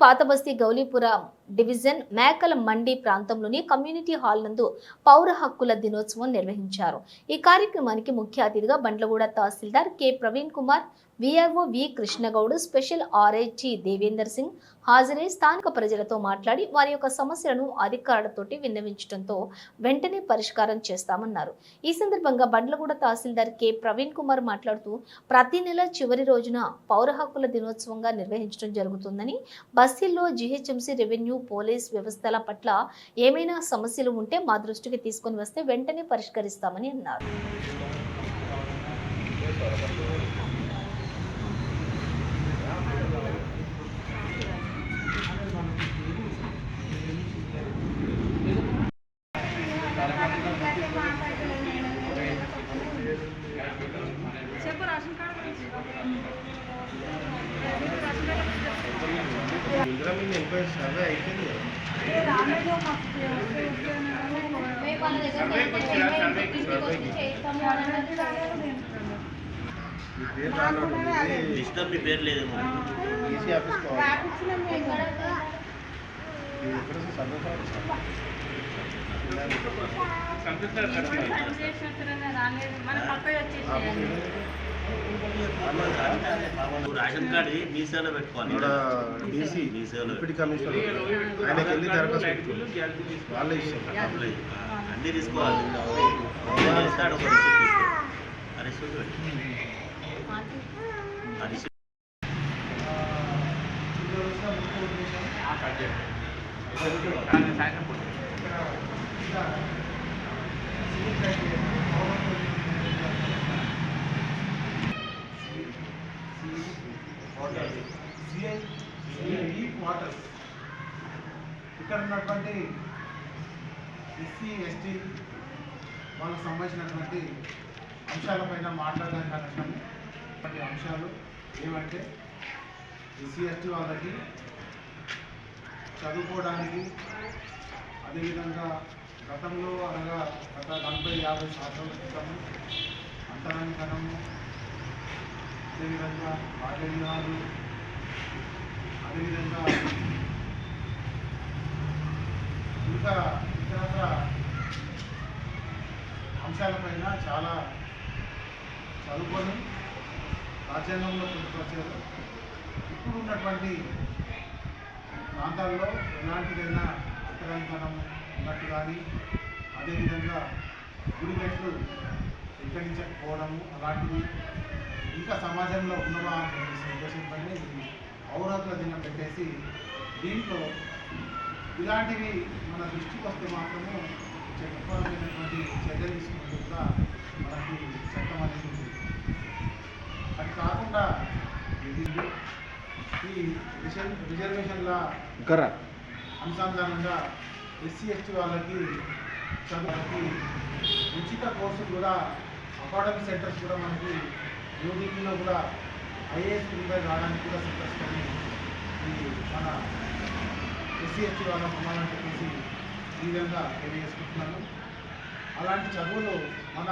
పాతబస్తీ గౌలీపురం division మేకల మండి ప్రాంతంలోని community hall నందు పౌర హక్కుల దినోత్సవం నిర్వహించారు. ఈ కార్యక్రమానికి ముఖ్య అతిథిగా బండ్లగూడ తహసీల్దార్ K. Praveen Kumar VRO V. Krishnagoud special RIT Devender Singh హాజరై స్థానిక ప్రజలతో మాట్లాడి వారి యొక్క సమస్యలను అధికారులతోటి విన్నవించడంతో వెంటనే పరిష్కారం చేస్తామన్నారు. ఈ సందర్భంగా బండ్లగూడ తహసీల్దార్ కె. ప్రవీణ్ కుమార్ మాట్లాడుతూ ప్రతి నెల చివరి రోజున పౌర హక్కుల దినోత్సవంగా నిర్వహించడం జరుగుతుందని బస్తీల్లో జీహెచ్ఎంసీ రెవెన్యూ పోలీస్ వ్యవస్థల పట్ల ఏమైనా సమస్యలు ఉంటే మా దృష్టికి తీసుకొని వస్తే వెంటనే పరిష్కరిస్తామని అన్నారు చెప్పు రేషన్ కార్డు గురించి ఇందిరా మీద ఎంక్వైరీ సర్వే అయిపోయింది కదా. రాలేదు మాకు వస్తే వస్తే మీ పేరు రానప్పుడు లిస్ట్లో మీ పేరు లేదు ఈసీ ఆఫీస్ రాలేదు మన పక్కన వచ్చేసి రేషన్ కార్డు మీ సేవలో పెట్టుకోవాలి. డీసీ మీ సేవలో డిప్యూటీ కమిషనర్ ఆయనకి వెళ్ళి దరఖాస్తు అప్లై. అన్నీ తీసుకోవాలి. ఒక రిసిప్ట్ తీసుకో ఆ రిసిప్ట్ పెట్టు. ఆ రిసిప్ట్ వాటర్ ఇక్కడ ఉన్నటువంటి ఎస్సీ ఎస్టీ వాళ్ళకు సంబంధించినటువంటి అంశాలపైన మాట్లాడడానికి అనడం అటువంటి అంశాలు ఏమంటే ఎస్సీ ఎస్టీ వాళ్ళకి చదువుకోవడానికి అదేవిధంగా గతంలో అనగా గత నలభై యాభై శాతం క్రితము అంతరంగనము అదేవిధంగా బాల్యవివాహాలు అదేవిధంగా ఇంకా ఇతరత్ర అంశాలపైన చాలా చదువుకొని రాజ్యాంగంలో పొందుపరిచారు. ఇప్పుడు ఉన్నటువంటి ప్రాంతాల్లో ఎలాంటిదైనా అంతరంగనం ఉన్నట్టు కానీ అదేవిధంగా గుడి గట్లు ఎక్కడించకపోవడము అలాంటివి ఇంకా సమాజంలో ఉన్నవా అని చెప్పేసి ఉద్దేశంతోనే ఇది దినం పెట్టేసి దీంట్లో ఇలాంటివి మన దృష్టికి వస్తే మాత్రము చట్టపరమైనటువంటి చర్యలు తీసుకుంటూ కూడా మనకి చట్టం అనేది ఉంది. అది కాకుండా ఇది ఈ రిజర్వ్ రిజర్వేషన్ల అనుసంధానంగా ఎస్సీ ఎస్టీ వాళ్ళకి చదువుకి ఉచిత కోర్సులు కూడా అకాడమిక్ సెంటర్స్ కూడా మనకి యూడిపిలో కూడా ఐఏఎస్ ప్రిపేర్ రావడానికి కూడా సెంటర్స్ కానీ ఈ మన ఎస్సీహెచ్ వాళ్ళ వాళ్ళకు చెప్పేసి ఈ విధంగా తెలియజేసుకుంటున్నాను. అలాంటి చదువులు మన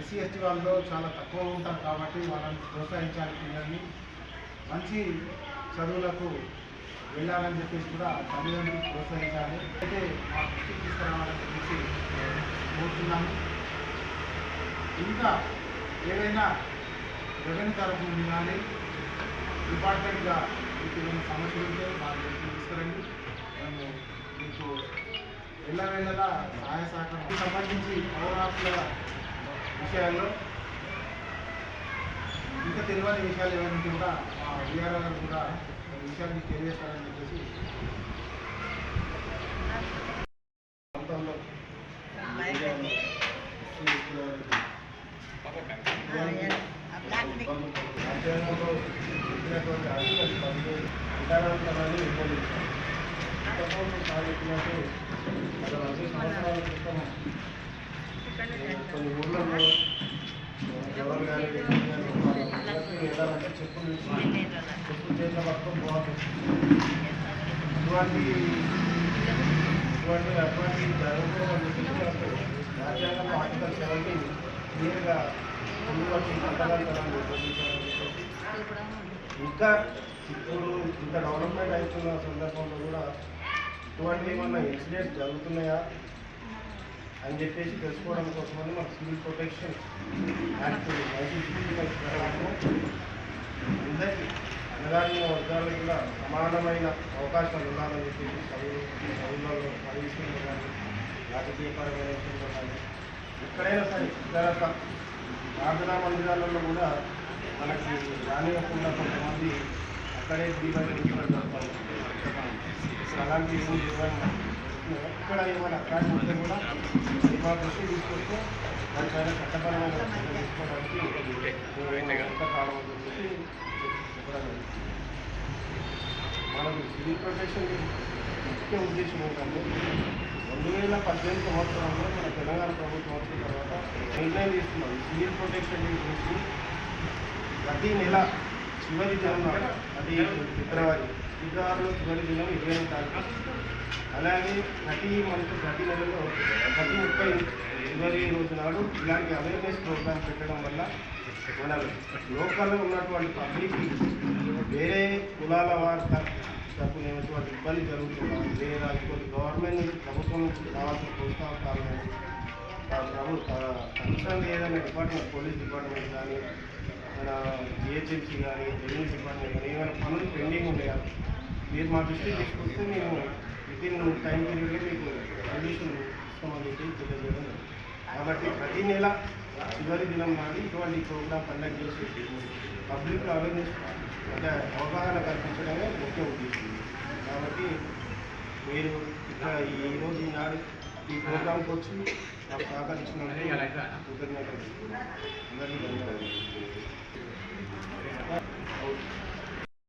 ఎస్సీహెచ్ వాళ్ళలో చాలా తక్కువ ఉంటారు కాబట్టి వాళ్ళని ప్రోత్సహించాలి పిల్లల్ని. మంచి చదువులకు వెళ్ళాలని చెప్పేసి కూడా తల్లిదండ్రులు ప్రోత్సహించాలి. అయితే మా దృష్టికి తీసుకురావాలని చెప్పేసి కోరుతున్నాను. ఇంకా ఏదైనా రెవెన్యూ తరఫు నుండి కానీ డిపార్ట్మెంట్గా మీకు ఏమైనా సమస్యలు ఉంటే దృష్టికి తీసుకురండి. మేము మీకు వెళ్ళవేళలా సహాయ సహకారం సంబంధించి పౌరాకుల విషయాల్లో ఇంకా తెలియని విషయాలు ఏమైనా కూడా మా విఆర్ఓ గారు కూడా మీకు తెలియజేస్తారని చెప్పేసి ప్రాంతంలో ఎస్టీ వారికి రాజ్యాంగంలో చెప్పినటువంటి ఆర్టికల్ పది విధానాలను విభజించారు ఇంతకుముందు సార్ చెప్పినట్టు గత నలభై సంవత్సరాల క్రితం కొన్ని ఊళ్ళలో ఎవరు కానీ వ్యక్తులు కానీ వాళ్ళ పిల్లలకి వెళ్ళాలంటే చెప్పులు ఇచ్చి చెప్పులు చేసిన పట్టుకొని పోవాలి అటువంటి ఇటువంటి అటువంటి జరుగుతున్నప్పుడు రాజ్యాంగంలో ఆర్టికల్ సెవెంటీ క్లియర్గా ఇంకా ఇప్పుడు ఇంత డెవలప్మెంట్ అవుతున్న సందర్భంలో కూడా ఇటువంటి ఏమన్నా ఇన్సిడెంట్స్ జరుగుతున్నాయా అని చెప్పేసి తెలుసుకోవడం కోసమని మన సివిల్ ప్రొటెక్షన్ యాక్ట్ అందరికీ అన్నగారిన వర్గాలకు కూడా సమానమైన అవకాశాలు ఉండాలని చెప్పేసి చదువు చదువులలో సర్వీసుల్లో కానీ రాజకీయపరమైన విషయంలో కానీ ఎక్కడైనా సరే ఇతర ప్రార్థనా మందిరాలలో కూడా మనకి రానివ్వకుండా కొంతమంది అక్కడే దీపాలు అలాంటి ఏమి ఏమైనా అక్కడ ఉంటే కూడా మా దృష్టి తీసుకొస్తే దానిపైన చట్టపరమైన తీసుకోవడానికి ఎంత కాలం మనకు సివిల్ ప్రొటెక్షన్ ముఖ్య ఉద్దేశం ఏంటంటే రెండు వేల పద్దెనిమిది సంవత్సరంలో మన తెలంగాణ ప్రభుత్వం వచ్చిన తర్వాత నిర్ణయం తీసుకున్నాం సివిల్ ప్రొటెక్షన్ గురించి ప్రతి నెల చివరి దినం అది ఫిబ్రవరి ఫిబ్రవరిలో చివరి దినం ఇరవై ఐదు తారీఖు. అలాగే ప్రతి మనకు ప్రతి నెలలో ప్రతి ముప్పై చివరి రోజు నాడు ఇలాంటి అవేర్నెస్ ప్రోగ్రామ్ పెట్టడం వల్ల మన లోకల్లో ఉన్నటువంటి పబ్లిక్ వేరే కులాల వారి తరపున ఇబ్బంది జరుగుతుందా? వేరే రాజకీయ గవర్నమెంట్ ప్రభుత్వం నుంచి రావాల్సిన ప్రోత్సాహకాలు ప్రభుత్వం ఏదైనా డిపార్ట్మెంట్ పోలీస్ డిపార్ట్మెంట్ కానీ మన జిహెచ్ఎంసీ కానీ రెవెన్యూ డిపార్ట్మెంట్ కానీ ఏమైనా పనులు పెండింగ్ ఉన్నాయా? మీరు మా దృష్టికి తీసుకొస్తే మేము విత్ టైం పీరియడ్లో మీకు సొల్యూషన్ ఇస్తామని చెప్పి తెలియజేయడం కాబట్టి ప్రతి నెల చివరి దినం నాడు ఇటువంటి ప్రోగ్రామ్ కండక్ట్ చేసి పబ్లిక్ అవేర్నెస్ అంటే అవగాహన కల్పించడమే ముఖ్య ఉద్దేశం. కాబట్టి మీరు ఇక్కడ ఈ రోజు ఈనాడు ఈ ప్రోగ్రాంకి వచ్చి నాకు సహకరించినందుకు కృతజ్ఞతలు అందరికీ ధన్యవాదాలు